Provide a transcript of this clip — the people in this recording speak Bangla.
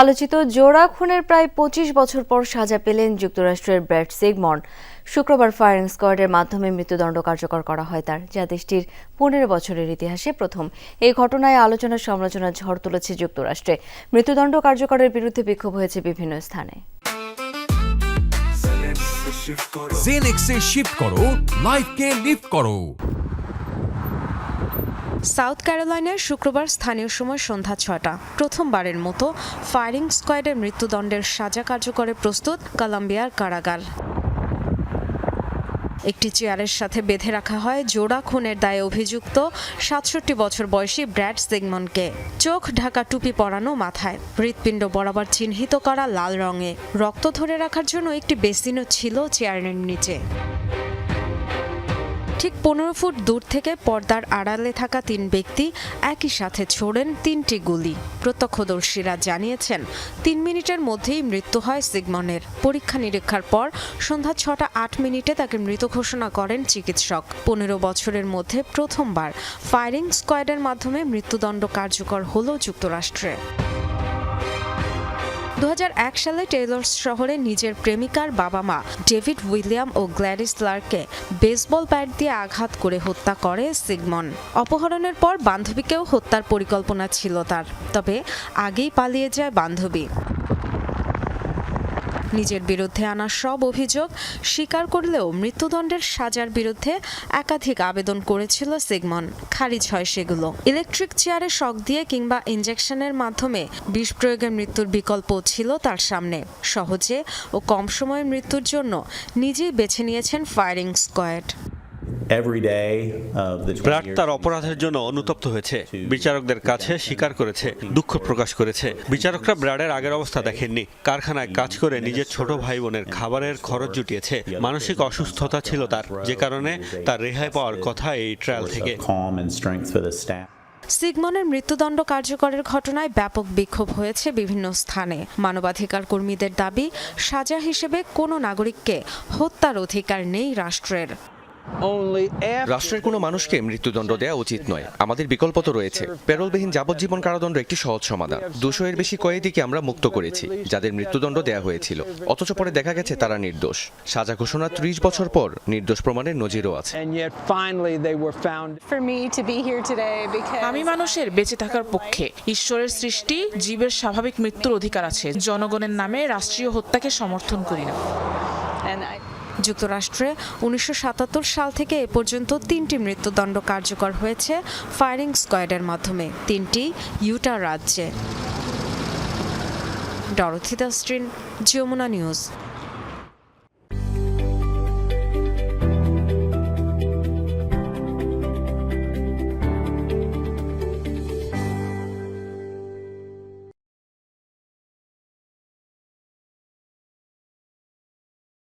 আলোচিত জোড়া খুনের প্রায় পঁচিশ বছর পর সাজা পেলেন যুক্তরাষ্ট্রের ব্র্যাড সিগমন শুক্রবার ফায়ারিং স্কোয়াডের মাধ্যমে মৃত্যুদণ্ড কার্যকর করা হয় তার, যা দেশটির পনেরো বছরের ইতিহাসে প্রথম। এই ঘটনায় আলোচনা সমালোচনা ঝড় তুলেছে যুক্তরাষ্ট্রে। মৃত্যুদণ্ড কার্যকরের বিরুদ্ধে বিক্ষোভ হয়েছে বিভিন্ন স্থানে। জেনেক্সে শিফট করো। লাইফকে লিফট করো। সাউথ ক্যারোলাইনার শুক্রবার স্থানীয় সময় সন্ধ্যা ছটা প্রথমবারের মতো ফায়ারিং স্কোয়াডের মৃত্যুদণ্ডের সাজা কার্যকরে প্রস্তুত কলম্বিয়ার কারাগার। একটি চেয়ারের সাথে বেঁধে রাখা হয় জোড়া খুনের দায়ে অভিযুক্ত সাতষট্টি বছর বয়সী ব্র্যাড সিগমনকে। চোখ ঢাকা টুপি পরানো মাথায়। হৃৎপিণ্ড বরাবর চিহ্নিত করা লাল রঙে। রক্ত ধরে রাখার জন্য একটি বেসিনও ছিল চেয়ারের নিচে। ঠিক পনেরো ফুট দূর থেকে পর্দার আড়ালে থাকা তিন ব্যক্তি একই সাথে ছোড়েন তিনটি গুলি। প্রত্যক্ষদর্শীরা জানিয়েছেন, তিন মিনিটের মধ্যেই মৃত্যু হয় সিগমনের। পরীক্ষা নিরীক্ষার পর সন্ধ্যা ছটা আট মিনিটে তাকে মৃত ঘোষণা করেন চিকিৎসক। পনেরো বছরের মধ্যে প্রথমবার ফায়ারিং স্কোয়াডের মাধ্যমে মৃত্যুদণ্ড কার্যকর হল যুক্তরাষ্ট্রে। দু হাজার এক সালে টেইলর শহরে নিজের প্রেমিকার বাবা মা ডেভিড উইলিয়াম ও গ্ল্যাডিস লার্ককে বেসবল ব্যাট দিয়ে আঘাত করে হত্যা করে সিগমন। অপহরণের পর বান্ধবীকেও হত্যার পরিকল্পনা ছিল তার, তবে আগেই পালিয়ে যায় বান্ধবী। নিজের বিরুদ্ধে আনা সব অভিযোগ স্বীকার করলেও মৃত্যুদণ্ডের সাজার বিরুদ্ধে একাধিক আবেদন করেছিল সিগমন। খারিজ হয় সেগুলো। ইলেকট্রিক চেয়ারে শক দিয়ে কিংবা ইঞ্জেকশনের মাধ্যমে বিষ প্রয়োগে মৃত্যুর বিকল্প ছিল তার সামনে। সহজে ও কম সময়ে মৃত্যুর জন্য নিজেই বেছে নিয়েছেন firing squad. Every day of the 20 Brad years তার অপরাধের জন্য অনুতপ্ত হয়েছে। বিচারকদের কাছে স্বীকার করেছে দুঃখ প্রকাশ করেছে। বিচারকরা ব্র্যাডের আগের অবস্থা দেখেননি। কারখানায় কাজ করে নিজের ছোট ভাই বোনের খাবারের খরচ জুটিয়েছে। মানসিক অসুস্থতা ছিল তার। যে কারণে তার রেহাই পাওয়ার কথা এই ট্রায়াল থেকে. সিগমনের মৃত্যুদণ্ড কার্যকরের ঘটনায় ব্যাপক বিক্ষোভ হয়েছে বিভিন্ন স্থানে। মানবাধিকার কর্মীদের দাবি সাজা হিসেবে কোনো নাগরিককে হত্যার অধিকার নেই রাষ্ট্রের। রাষ্ট্রের কোনো মানুষকে মৃত্যুদণ্ড দেওয়া উচিত নয়। আমাদের বিকল্প তো রয়েছে। পেরোলবিহীন যাবজ্জীবন কারাদণ্ড একটি সহজ সমাধান। দুশো এর বেশি কয়েদিকে আমরা মুক্ত করেছি যাদের মৃত্যুদণ্ড দেওয়া হয়েছিল। অথচ পরে দেখা গেছে তারা নির্দোষ। সাজা ঘোষণা ত্রিশ বছর পর নির্দোষ প্রমাণের নজিরও আছে। আমি মানুষের বেঁচে থাকার পক্ষে। ঈশ্বরের সৃষ্টি জীবের স্বাভাবিক মৃত্যুর অধিকার আছে। জনগণের নামে রাষ্ট্রীয় হত্যাকে সমর্থন করি না। And I, যুক্তরাষ্ট্রে উনিশশো সাতাত্তর সাল থেকে এ পর্যন্ত তিনটি মৃত্যুদণ্ড কার্যকর হয়েছে ফায়ারিং স্কোয়াডের মাধ্যমে, তিনটি ইউটা রাজ্যে। ডরথিতা স্ট্রিন, যমুনা নিউজ।